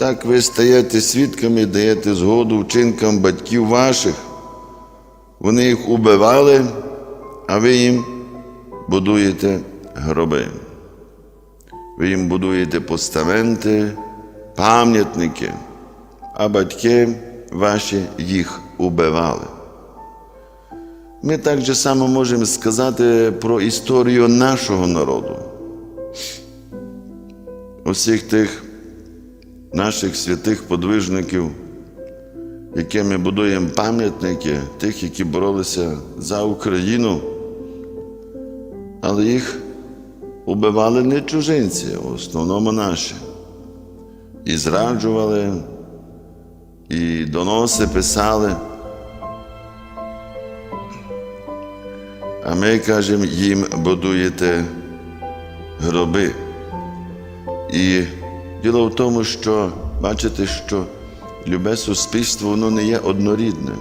Так ви стаєте свідками, даєте згоду вчинкам батьків ваших. Вони їх убивали, а ви їм будуєте гроби. Ви їм будуєте постаменти, пам'ятники, а батьки ваші їх убивали. Ми так же само можемо сказати про історію нашого народу. Усіх тих наших святих подвижників, яким ми будуємо пам'ятники, тих, які боролися за Україну, але їх убивали не чужинці, в основному наші. І зраджували, і доноси писали. А ми кажемо, їм будуєте гроби. І діло в тому, що бачите, що любе суспільство воно не є однорідним.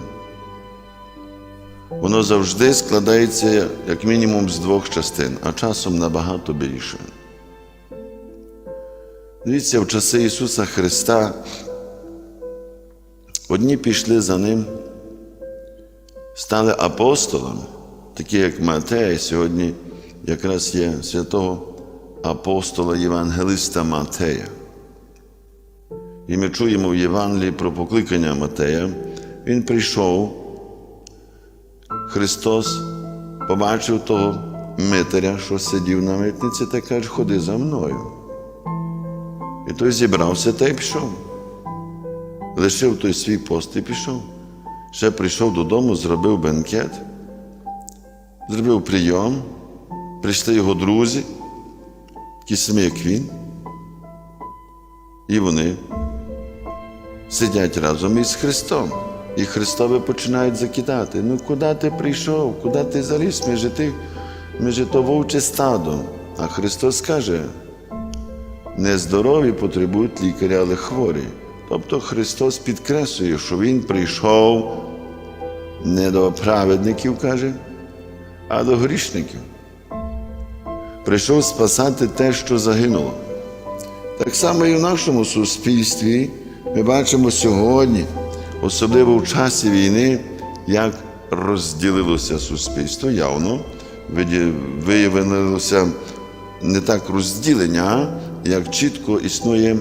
Воно завжди складається як мінімум з двох частин, а часом набагато більше. Дивіться, в часи Ісуса Христа одні пішли за Ним, стали апостолами, такі як Матея, сьогодні якраз є святого апостола Євангелиста Матея. І ми чуємо в Євангелії про покликання Матея. Він прийшов, Христос побачив того митаря, що сидів на митниці, та каже, ходи за мною. І той зібрався та й пішов. Лишив той свій пост і пішов. Ще прийшов додому, зробив бенкет, зробив прийом, прийшли його друзі, такі самі, як він. І вони сидять разом із Христом. І Христове починають закидати. Ну куди ти прийшов? Куди ти заліз? Ми же ти, ми же то вовче стадо. А Христос каже, нездорові потребують лікаря, але хворі. Тобто Христос підкреслює, що Він прийшов не до праведників, каже, а до грішників. Прийшов спасати те, що загинуло. Так само і в нашому суспільстві ми бачимо сьогодні, особливо в часі війни, як розділилося суспільство явно, виявилося не так розділення, як чітко існує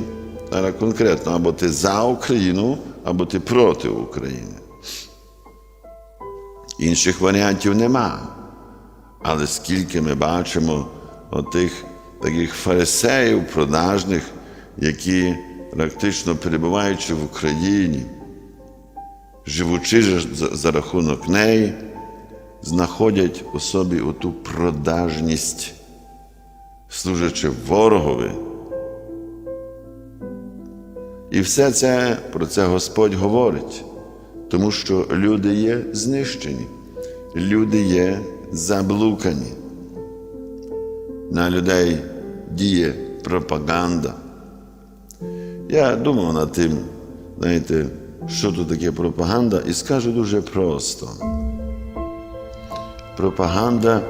конкретно або ти за Україну, або ти проти України. Інших варіантів нема. Але скільки ми бачимо отих таких фарисеїв продажних, які практично перебуваючи в Україні, живучи за, рахунок неї, знаходять у собі оту продажність, служачи ворогові. І все це про це Господь говорить, тому що люди є знищені, люди є заблукані. На людей діє пропаганда. Я думав над тим, знаєте, що тут таке пропаганда, і скажу дуже просто. Пропаганда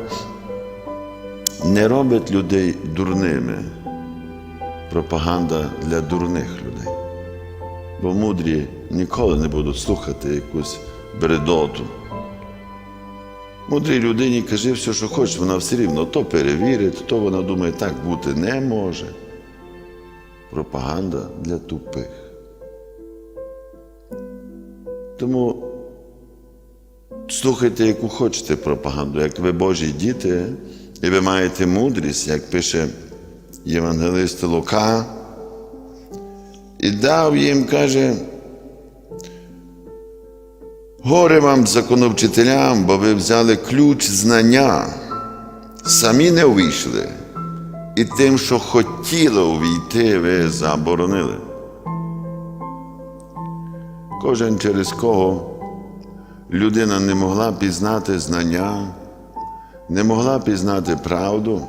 не робить людей дурними. Пропаганда для дурних людей. Бо мудрі ніколи не будуть слухати якусь бредоту. Мудрій людині кажи все, що хочеш, вона все рівно то перевірить, то вона думає, так бути не може. Пропаганда для тупих. Тому слухайте, яку хочете пропаганду, як ви Божі діти, і ви маєте мудрість, як пише Євангелист Лука, і дав їм, каже, Горе вам, законовчителям, бо ви взяли ключ знання, самі не увійшли, і тим, що хотіло увійти, ви заборонили. Кожен через кого людина не могла пізнати знання, не могла пізнати правду,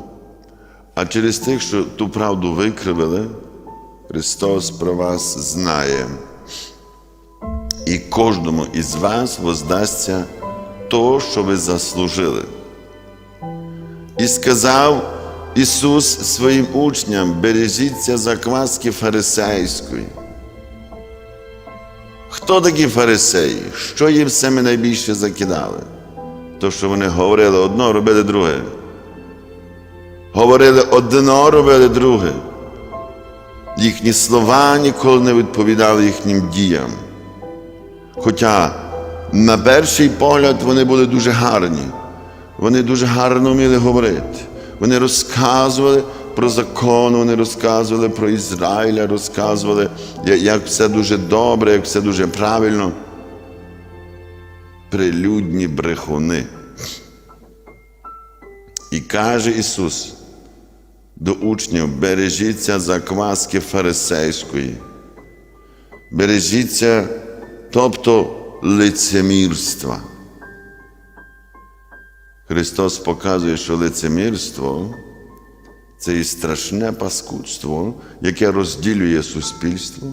а через тих, що ту правду викривили, Христос про вас знає. І кожному із вас воздасться то, що ви заслужили. І сказав Ісус своїм учням: бережіться закваски фарисейської, Хто такі фарисеї? Що їм саме найбільше закидали? То, що вони говорили одно, робили друге. Говорили одно, робили друге. Їхні слова ніколи не відповідали їхнім діям. Хоча на перший погляд вони були дуже гарні, вони дуже гарно вміли говорити. Вони розказували про закон, вони розказували про Ізраїля, розказували, як все дуже добре, як все дуже правильно. Прилюдні брехуни. І каже Ісус до учнів: бережіться закваски фарисейської, бережіться, тобто лицемірства. Христос показує, що лицемірство це і страшне паскудство, яке розділює суспільство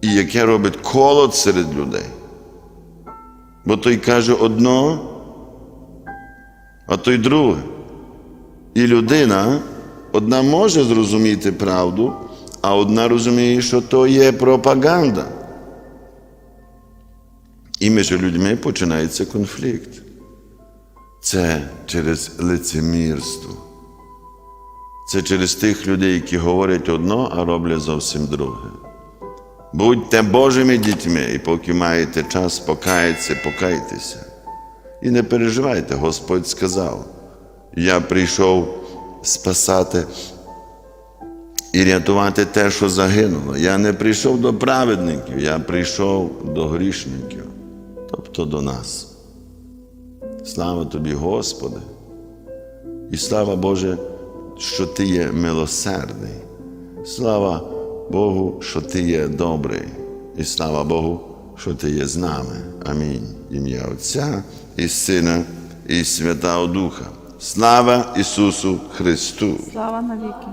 і яке робить колод серед людей. Бо той каже одно, а той друге. І людина одна може зрозуміти правду, а одна розуміє, що то є пропаганда. І між людьми починається конфлікт. Це через лицемірство. Це через тих людей, які говорять одно, а роблять зовсім друге. Будьте Божими дітьми, і поки маєте час покаятися, покайтеся. І не переживайте, Господь сказав, я прийшов спасати і рятувати те, що загинуло. Я не прийшов до праведників, я прийшов до грішників, тобто до нас. Слава тобі, Господи, і слава Боже, що Ти є милосердний. Слава Богу, що Ти є добрий. І слава Богу, що Ти є з нами. Амінь. Ім'я Отця і Сина, і Святого Духа. Слава Ісусу Христу! Слава навіки.